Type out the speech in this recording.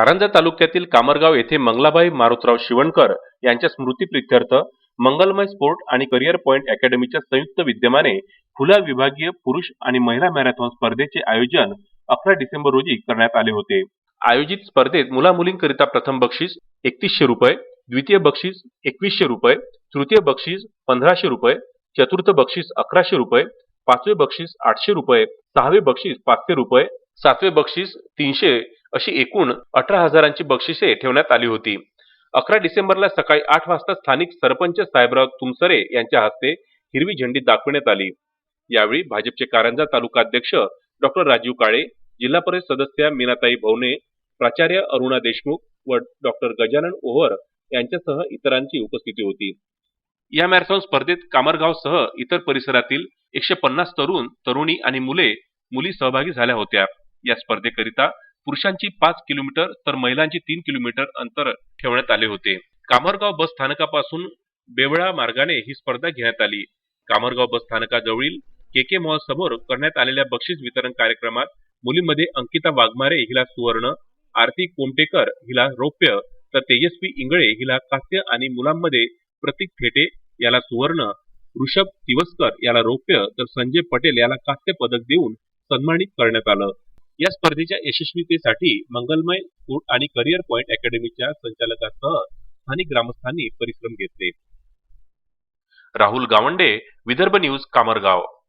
कारंजा तालुक्यातील कामरगाव येथे मंगलाबाई मारुतराव शिवणकर यांच्या स्मृतीप्रित्यर्थ मंगलमय स्पोर्ट आणि करिअर पॉइंट अकॅडमीच्या संयुक्त विद्यमाने खुल्या विभागीय पुरुष आणि महिला मॅरेथॉन स्पर्धेचे आयोजन अकरा डिसेंबर रोजी करण्यात आले होते. आयोजित स्पर्धेत मुला मुलींकरिता प्रथम बक्षीस एकतीसशे रुपये द्वितीय बक्षीस एकवीसशे रुपये तृतीय बक्षीस पंधराशे रुपये चतुर्थ बक्षीस अकराशे रुपये पाचवे बक्षीस आठशे रुपये सहावे बक्षीस पाचशे रुपये सातवे बक्षीस तीनशे अशी एकूण अठरा हजारांची बक्षिसे ठेवण्यात आली होती. अकरा डिसेंबरला सकाळी आठ वाजता स्थानिक सरपंच साहेबराव तुमसरे यांच्या हस्ते हिरवी झेंडी दाखवण्यात आली. यावेळी भाजपचे कारंजा तालुका अध्यक्ष डॉक्टर राजीव काळे जिल्हा परिषद सदस्या मीनाताई भवने प्राचार्य अरुणा देशमुख व डॉक्टर गजानन ओव्हर यांच्यासह इतरांची उपस्थिती होती. या मॅरेथॉन स्पर्धेत कामरगावसह इतर परिसरातील एकशे पन्नास तरुण तरुणी आणि मुले मुली सहभागी झाल्या होत्या. या स्पर्धेकरिता पुरुषांची पाच किलोमीटर तर महिलांची तीन किलोमीटर अंतर ठेवण्यात आले होते. कामरगाव बस स्थानकापासून बेवळा मार्गाने ही स्पर्धा घेण्यात आली. कामरगाव बस स्थानकाजवळील के के मॉल समोर करण्यात आलेल्या बक्षीस वितरण कार्यक्रमात मुलींमध्ये अंकिता वाघमारे हिला सुवर्ण आरती कोमटेकर हिला रौप्य तर तेजस्वी इंगळे हिला कांस्य आणि मुलांमध्ये प्रतीक फेटे याला सुवर्ण ऋषभ तिवस्कर याला रौप्य तर संजय पटेल याला कांस्य पदक देऊन सन्मानित करण्यात आलं. या स्पर्धेच्या यशस्वीतेसाठी मंगलमय फूड आणि करिअर पॉइंट अकॅडमीच्या संचालकासह स्थानिक ग्रामस्थांनी परिश्रम घेतले. राहुल गावंडे विदर्भ न्यूज कामरगाव.